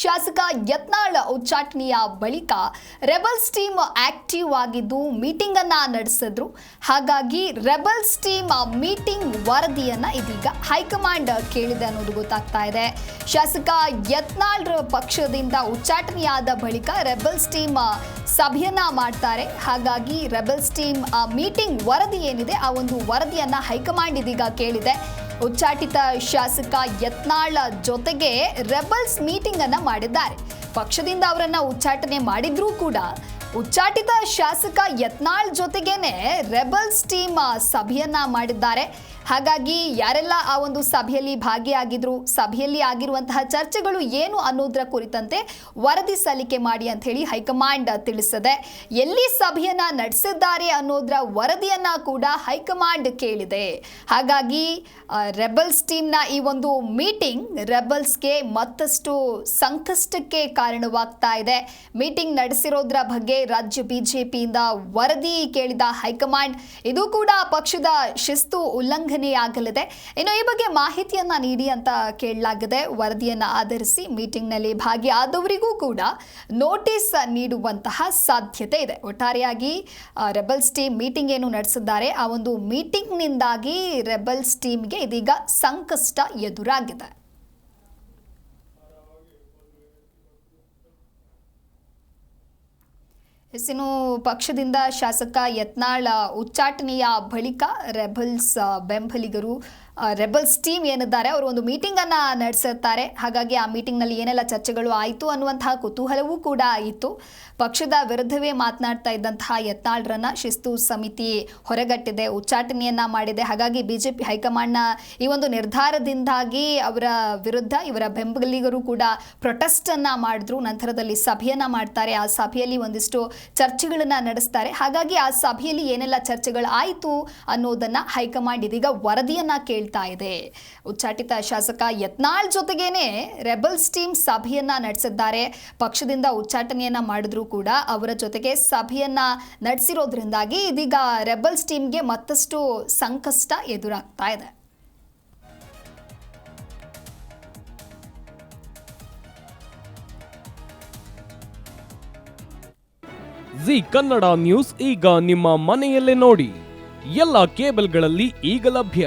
ಶಾಸಕ ಯತ್ನಾಳ್ ಉಚ್ಚಾಟನೆಯ ಬಳಿಕ ರೆಬಲ್ಸ್ ಟೀಮ್ ಆಕ್ಟಿವ್ ಆಗಿದ್ದು ಮೀಟಿಂಗ್ ಅನ್ನ ನಡೆಸಿದ್ರು. ಹಾಗಾಗಿ ರೆಬಲ್ಸ್ ಟೀಮ್ ಮೀಟಿಂಗ್ ವರದಿಯನ್ನ ಇದೀಗ ಹೈಕಮಾಂಡ್ ಕೇಳಿದೆ ಅನ್ನೋದು ಗೊತ್ತಾಗ್ತಾ ಇದೆ. ಶಾಸಕ ಯತ್ನಾಳ್ ಪಕ್ಷದಿಂದ ಉಚ್ಚಾಟನೆಯಾದ ಬಳಿಕ ರೆಬಲ್ಸ್ ಟೀಮ್ ಸಭೆಯನ್ನ ಮಾಡ್ತಾರೆ. ಹಾಗಾಗಿ ರೆಬಲ್ಸ್ ಟೀಮ್ ಮೀಟಿಂಗ್ ವರದಿ ಏನಿದೆ ಆ ಒಂದು ವರದಿಯನ್ನ ಹೈಕಮಾಂಡ್ ಇದೀಗ ಕೇಳಿದೆ. ಉಚ್ಚಾಟಿತ ಶಾಸಕ ಯತ್ನಾಳ್ ಜೊತೆಗೆ ರೆಬಲ್ಸ್ ಮೀಟಿಂಗ್ ಅನ್ನ ಮಾಡಿದ್ದಾರೆ. ಪಕ್ಷದಿಂದ ಅವರನ್ನ ಉಚ್ಚಾಟನೆ ಮಾಡಿದ್ರೂ ಕೂಡ ಉಚ್ಚಾಟಿತ ಶಾಸಕ ಯತ್ನಾಳ್ ಜೊತೆಗೇನೆ ರೆಬಲ್ಸ್ ಟೀಮ್ ಸಭೆಯನ್ನ ಮಾಡಿದ್ದಾರೆ. ಹಾಗಾಗಿ ಯಾರೆಲ್ಲ ಆ ಒಂದು ಸಭೆಯಲ್ಲಿ ಭಾಗಿಯಾಗಿದ್ರು, ಸಭೆಯಲ್ಲಿ ಆಗಿರುವಂತಹ ಚರ್ಚೆಗಳು ಏನು ಅನ್ನೋದ್ರ ಕುರಿತಂತೆ ವರದಿ ಸಲ್ಲಿಕೆ ಮಾಡಿ ಅಂತ ಹೇಳಿ ಹೈಕಮಾಂಡ್ ತಿಳಿಸಿದೆ. ಎಲ್ಲಿ ಸಭೆಯನ್ನ ನಡೆಸಿದ್ದಾರೆ ಅನ್ನೋದ್ರ ವರದಿಯನ್ನ ಕೂಡ ಹೈಕಮಾಂಡ್ ಕೇಳಿದೆ. ಹಾಗಾಗಿ ರೆಬಲ್ಸ್ ಟೀಮ್ನ ಈ ಒಂದು ಮೀಟಿಂಗ್ ರೆಬಲ್ಸ್ಗೆ ಮತ್ತಷ್ಟು ಸಂಕಷ್ಟಕ್ಕೆ ಕಾರಣವಾಗ್ತಾ ಇದೆ. ಮೀಟಿಂಗ್ ನಡೆಸಿರೋದ್ರ ಬಗ್ಗೆ ರಾಜ್ಯ ಬಿಜೆಪಿಯಿಂದ ವರದಿ ಕೇಳಿದ ಹೈಕಮಾಂಡ್, ಇದು ಕೂಡ ಪಕ್ಷದ ಶಿಸ್ತು ಉಲ್ಲಂಘನೆಯಾಗಲಿದೆ ಇನ್ನು ಈ ಬಗ್ಗೆ ಮಾಹಿತಿಯನ್ನ ನೀಡಿ ಅಂತ ಕೇಳಲಾಗಿದೆ. ವರದಿಯನ್ನು ಆಧರಿಸಿ ಮೀಟಿಂಗ್ನಲ್ಲಿ ಭಾಗಿಯಾದವರಿಗೂ ಕೂಡ ನೋಟಿಸ್ ನೀಡುವಂತಹ ಸಾಧ್ಯತೆ ಇದೆ. ಒಟ್ಟಾರೆಯಾಗಿ ರೆಬಲ್ಸ್ ಟೀಮ್ ಮೀಟಿಂಗ್ ಏನು ನಡೆಸಿದ್ದಾರೆ, ಆ ಒಂದು ಮೀಟಿಂಗ್ನಿಂದಾಗಿ ರೆಬಲ್ಸ್ ಟೀಮ್ಗೆ ಇದೀಗ ಸಂಕಷ್ಟ ಎದುರಾಗಿದೆ. ಎಸ್, ಪಕ್ಷದಿಂದ ಶಾಸಕ ಯತ್ನಾಳ ಉಚ್ಚಾಟನೆಯ ಬಳಿಕ ರೆಬಲ್ಸ್ ಬೆಂಬಲಿಗರು ರೆಬಲ್ಸ್ ಟೀಮ್ ಏನಿದ್ದಾರೆ, ಅವರು ಒಂದು ಮೀಟಿಂಗ್ ಅನ್ನ ನಡೆಸಿರ್ತಾರೆ ಹಾಗಾಗಿ ಆ ಮೀಟಿಂಗ್ನಲ್ಲಿ ಏನೆಲ್ಲ ಚರ್ಚೆಗಳು ಆಯಿತು ಅನ್ನುವಂತಹ ಕುತೂಹಲವೂ ಕೂಡ ಆಯಿತು ಪಕ್ಷದ ವಿರುದ್ಧವೇ ಮಾತನಾಡ್ತಾ ಇದ್ದಂತಹ ಯತ್ನಾಳ್ರನ್ನ ಶಿಸ್ತು ಸಮಿತಿ ಹೊರಗಟ್ಟಿದೆ, ಉಚ್ಚಾಟನೆಯನ್ನ ಮಾಡಿದೆ. ಹಾಗಾಗಿ ಬಿಜೆಪಿ ಹೈಕಮಾಂಡ್ನ ಈ ಒಂದು ನಿರ್ಧಾರದಿಂದಾಗಿ ಅವರ ವಿರುದ್ಧ, ಇವರ ಬೆಂಬಲಿಗರು ಕೂಡ ಪ್ರೊಟೆಸ್ಟ್ ಅನ್ನ ಮಾಡಿದ್ರು. ನಂತರದಲ್ಲಿ ಸಭೆಯನ್ನ ಮಾಡ್ತಾರೆ. ಆ ಸಭೆಯಲ್ಲಿ ಒಂದಿಷ್ಟು ಚರ್ಚೆಗಳನ್ನ ನಡೆಸ್ತಾರೆ. ಹಾಗಾಗಿ ಆ ಸಭೆಯಲ್ಲಿ ಏನೆಲ್ಲ ಚರ್ಚೆಗಳು ಆಯಿತು ಅನ್ನೋದನ್ನ ಹೈಕಮಾಂಡ್ ಇದೀಗ ವರದಿಯನ್ನ ಕೇಳ್ತಾ ಇದೆ. ಉಚ್ಚಾಟಿತ ಶಾಸಕ ಯತ್ನಾಳ್ ಜೊತೆಗೇನೆ ರೆಬಲ್ಸ್ ಟೀಮ್ ಸಭೆಯನ್ನ ನಡೆಸಿದ್ದಾರೆ. ಪಕ್ಷದಿಂದ ಉಚ್ಚಾಟನೆಯನ್ನ ಮಾಡಿದ್ರು ಕೂಡ ಅವರ ಜೊತೆಗೆ ಸಭೆಯನ್ನ ನಡೆಸಿರೋದ್ರಿಂದಾಗಿ ಇದೀಗ ರೆಬಲ್ಸ್ ಟೀಮ್ಗೆ ಮತ್ತಷ್ಟು ಸಂಕಷ್ಟ ಎದುರಾಗ್ತಾ ಇದೆ. ಜಿ ಕನ್ನಡ ನ್ಯೂಸ್ ಈಗ ನಿಮ್ಮ ಮನೆಯಲ್ಲೇ ನೋಡಿ. ಎಲ್ಲ ಕೇಬಲ್ಗಳಲ್ಲಿ ಈಗ ಲಭ್ಯ.